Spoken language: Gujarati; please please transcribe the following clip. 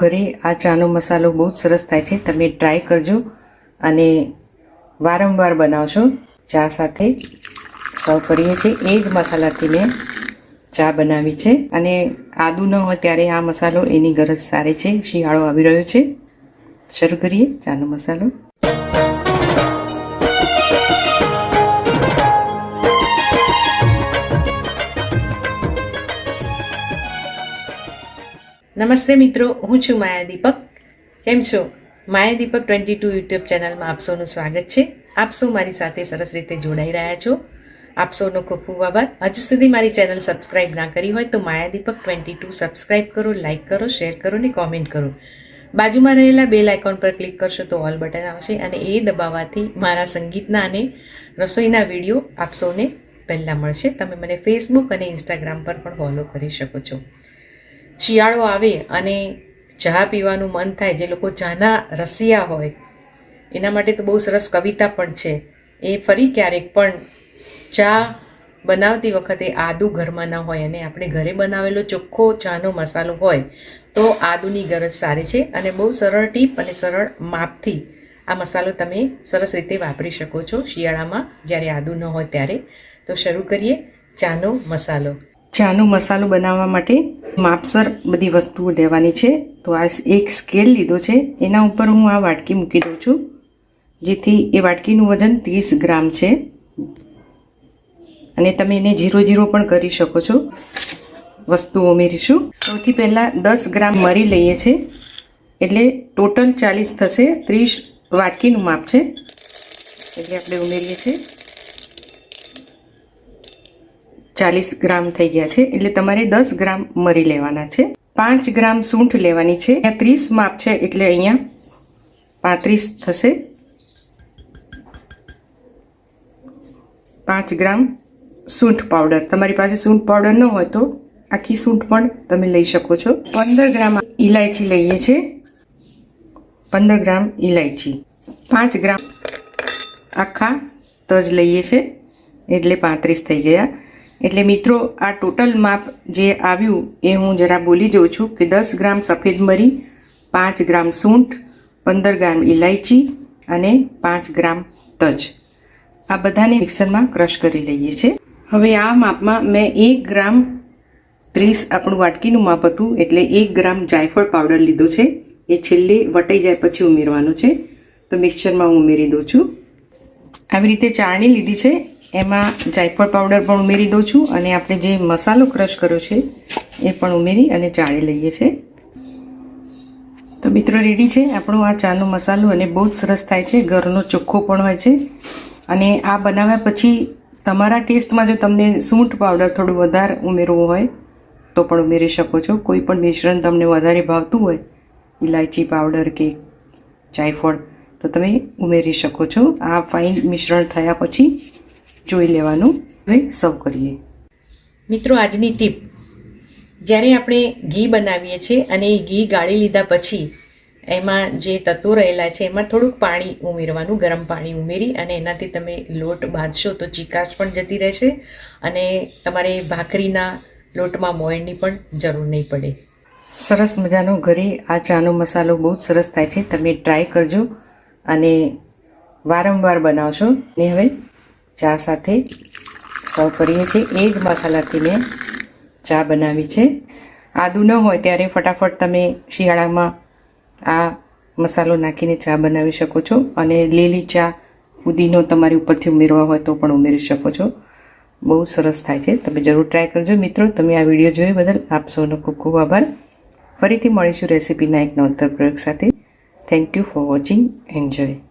ઘરે આ ચાનો મસાલો બહુ જ સરસ થાય છે. તમે ટ્રાય કરજો અને વારંવાર બનાવશો. ચા સાથે સર્વ કરીએ છીએ. એ જ મસાલાથી મેં ચા બનાવી છે. અને આદુ ન હોય ત્યારે આ મસાલો એની ગરજ સારી છે. શિયાળો આવી રહ્યો છે. શરૂ કરીએ ચાનો મસાલો. નમસ્તે મિત્રો, હું છું માયા દીપક. કેમ છો? Maya Deepak twenty two YouTube ચેનલમાં આપ સૌનું સ્વાગત છે. આપ સૌ મારી સાથે સરસ રીતે જોડાઈ રહ્યા છો. આપ સૌનો ખૂબ ખૂબ આભાર. હજુ સુધી મારી ચેનલ સબસ્ક્રાઈબ ના કરી હોય તો Maya Deepak twenty two subscribe કરો, લાઇક કરો, શેર કરો ને કોમેન્ટ કરો. બાજુમાં રહેલા બેલ આઇકોન પર ક્લિક કરશો તો ઓલ બટન આવશે અને એ દબાવવાથી મારા સંગીતના અને રસોઈના વીડિયો આપ સૌને પહેલાં મળશે. તમે મને ફેસબુક અને ઇન્સ્ટાગ્રામ પર પણ ફોલો કરી શકો છો. શિયાળો આવે અને ચા પીવાનું મન થાય, જે લોકો ચાના રસિયા હોય, એના માટે તો બહુ સરસ કવિતા પણ છે. એ ફરી ક્યારેક પણ ચા બનાવતી વખતે આદુ ઘરમાં ના હોય અને આપણે ઘરે બનાવેલો ચોખ્ખો ચાનો મસાલો હોય, તો આદુની ગરજ સારી છે અને બહુ સરળ ટીપ અને સરળ માપથી આ મસાલો તમે સરસ રીતે વાપરી શકો છો શિયાળામાં, જ્યારે આદુ ન હોય ત્યારે. તો શરૂ કરીએ ચાનો મસાલો. ચાનો મસાલો બનાવવા માટે માપસર બધી વસ્તુઓ લેવાની છે. તો આ એક સ્કેલ લીધો છે. એના ઉપર હું આ વાટકી મૂકી દઉં છું. જેથી એ વાટકીનું વજન ત્રીસ ગ્રામ છે. અને તમે એને જીરો જીરો પણ કરી શકો છો. વસ્તુ ઉમેરીશું. સૌથી પહેલાં દસ ગ્રામ મરી લઈએ છીએ એટલે ટોટલ ચાલીસ થશે. ત્રીસ વાટકીનું માપ છે. એટલે આપણે ઉમેરીએ છીએ. ચાલીસ ગ્રામ થઈ ગયા છે, એટલે તમારે દસ ગ્રામ મરી લેવાના છે. પાંચ ગ્રામ સૂંઠ લેવાની છે. અહીંયા ત્રીસ માપ છે, એટલે અહીંયા પાંત્રીસ થશે. પાંચ ગ્રામ સૂંઠ પાવડર. તમારી પાસે સૂંઠ પાવડર ન હોય તો આખી સૂંઠ પણ તમે લઈ શકો છો. પંદર ગ્રામ ઇલાયચી લઈએ છીએ પંદર ગ્રામ ઇલાયચી પાંચ ગ્રામ આખા તજ લઈએ છીએ એટલે પાંત્રીસ થઈ ગયા. એટલે મિત્રો, આ ટોટલ માપ જે આવ્યું એ હું જરા બોલી જાઉં છું કે દસ ગ્રામ સફેદ મરી, પાંચ ગ્રામ સૂંઠ, પંદર ગ્રામ ઇલાયચી અને પાંચ ગ્રામ તજ. આ બધાને મિક્સરમાં ક્રશ કરી લઈએ છીએ. હવે આ માપમાં મેં એક ગ્રામ ત્રીસ આપણું વાટકીનું માપ હતું, એટલે એક ગ્રામ જાયફળ પાવડર લીધો છે. એ છેલ્લે વટાઈ જાય પછી ઉમેરવાનું છે. તો મિક્સરમાં હું ઉમેરી દઉં છું. આવી રીતે ચાળણી લીધી છે. એમાં જાયફળ પાવડર પણ ઉમેરી દઉં છું અને આપણે જે મસાલો ક્રશ કર્યો છે, એ પણ ઉમેરી અને ચાળી લઈએ છીએ. તો મિત્રો રેડી છે? આપણો આ ચાનો મસાલો અને બહુ જ સરસ થાય છે. ઘરનો ચોખ્ખો પણ હોય છે. અને આ બનાવ્યા પછી તમારા ટેસ્ટમાં જો તમને સૂંઠ પાવડર થોડું વધારે ઉમેરવું હોય, તો પણ ઉમેરી શકો છો. કોઈ પણ મિશ્રણ તમને વધારે ભાવતું હોય ઇલાયચી પાવડર કે જાયફળ, તો તમે ઉમેરી શકો છો. આ ફાઇન મિશ્રણ થયા પછી જોઈ લેવાનું. હવે સર્વ કરીએ. મિત્રો આજની ટીપ જ્યારે આપણે ઘી બનાવીએ છીએ અને એ ઘી ગાળી લીધા પછી એમાં જે તત્વો રહેલા છે એમાં થોડુંક પાણી ઉમેરવાનું ગરમ પાણી ઉમેરી અને એનાથી તમે લોટ બાંધશો તો ચીકાશ પણ જતી રહેશે અને તમારે ભાખરીના લોટમાં મોયણની પણ જરૂર નહીં પડે. સરસ મજાનો ઘરે આ ચાનો મસાલો બહુ જ સરસ થાય છે. તમે ટ્રાય કરજો અને વારંવાર બનાવશો. ને હવે ચા સાથે સર્વ કરીએ છીએ. એ જ મસાલાથી મેં ચા બનાવી છે. આદુ ન હોય ત્યારે ફટાફટ તમે શિયાળામાં આ મસાલો નાખીને ચા બનાવી શકો છો અને લીલી ચા ફુદીનો તમારી ઉપરથી ઉમેરવા હોય તો પણ ઉમેરી શકો છો. બહુ સરસ થાય છે. તમે જરૂર ટ્રાય કરજો. મિત્રો, તમે આ વીડિયો જોયો બદલ આપ સૌનો ખૂબ ખૂબ આભાર. ફરીથી મળીશું રેસીપીના એક નવતર પ્રયોગ સાથે. Thank you for watching enjoy